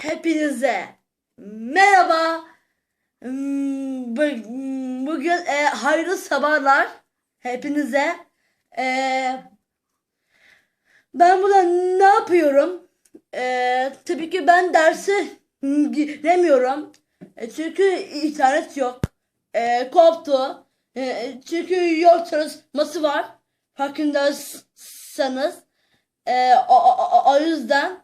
Hepinize merhaba. Bu- Bugün e, hayırlı sabahlar hepinize. E, ben burada ne yapıyorum? E, tabii ki ben dersi giremiyorum. E, çünkü internet yok. E, koptu. E, çünkü yol çalışması var. Farkındaysanız. E, o, o- o yüzden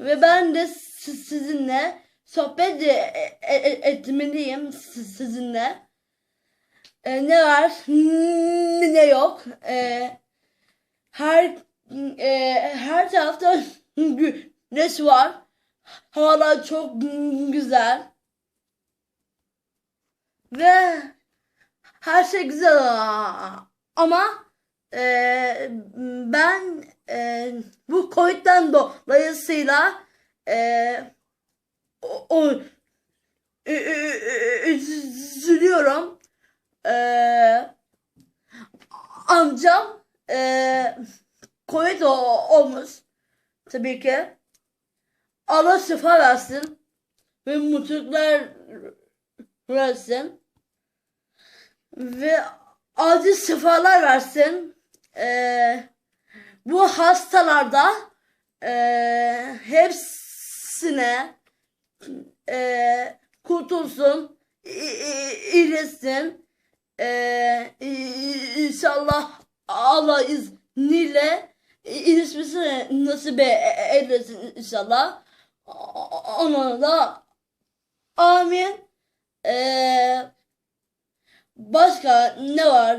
ve ben de si- sizinle sohbet e- e- e- etmeliyim si- sizinle. E, ne var ne yok. E, her e, her tarafta güneş var. Havalar çok güzel. Ve her şey güzel ama e, ben e, bu Covid'den dolayısıyla e, o, o üzülüyorum. E, amcam e, Covid olmuş tabii ki. Allah şifa versin ve mutluluklar versin ve acil şifalar versin. Ee, bu hastalarda e, hepsine e, kurtulsun, i- i- iyileşsin. E, inşallah Allah izniyle iyileşmesini nasip e- eylesin inşallah. Ona da amin. Eee Başka ne var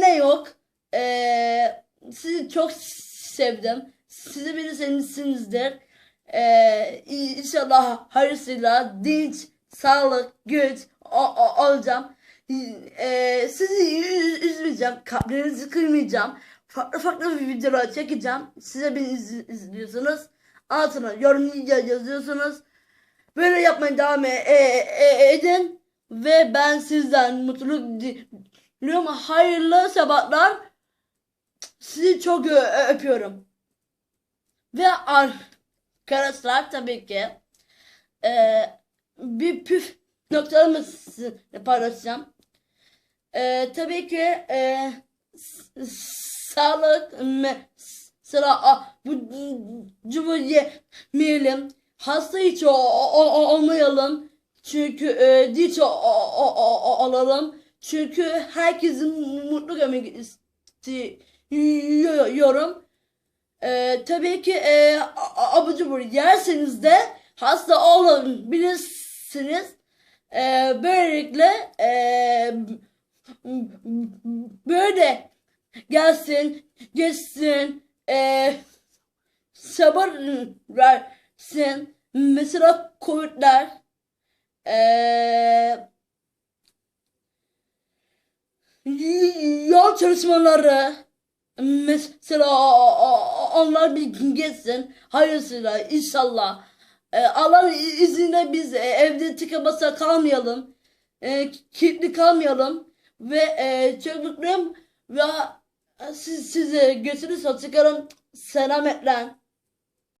ne yok. Ee, sizi çok sevdim. Sizi bilirsinizdir. Ee, inşallah hayırlısıyla dinç, sağlık, güç o- olacağım. Ee, sizi üz- üzmeyeceğim. Kalplerinizi kırmayacağım. Farklı farklı videolar çekeceğim. Size beni iz- izliyorsunuz. Altına yorum ya- yazıyorsunuz. Böyle yapmaya devam e- e- e- edin. Ve ben sizden mutluluk diliyorum. Hayırlı sabahlar. Sizi çok öpüyorum. Ve arkadaşlar tabii ki e, bir püf noktalarımı sizinle paylaşacağım. E, tabii ki e, sağlık mesela bu yemeyelim. Hasta hiç o, o- o- olmayalım. Çünkü e, diç o, o- o- o- alalım. Çünkü herkesin mutlu görmek istiyorum. E, tabii ki e, abur cubur yerseniz de hasta olabilirsiniz. E, böylelikle e, böyle gelsin, geçsin, e, sabır versin. Mesela Covid'ler eee yol çalışmaları mesela onlar bir geçsin. Hayırlısıyla inşallah. Eee, Allah'ın izniyle biz evde tıka basa kalmayalım. Eee, kilitli kalmayalım. Ve eee çok ve siz, size götürü çıkarım. Selametle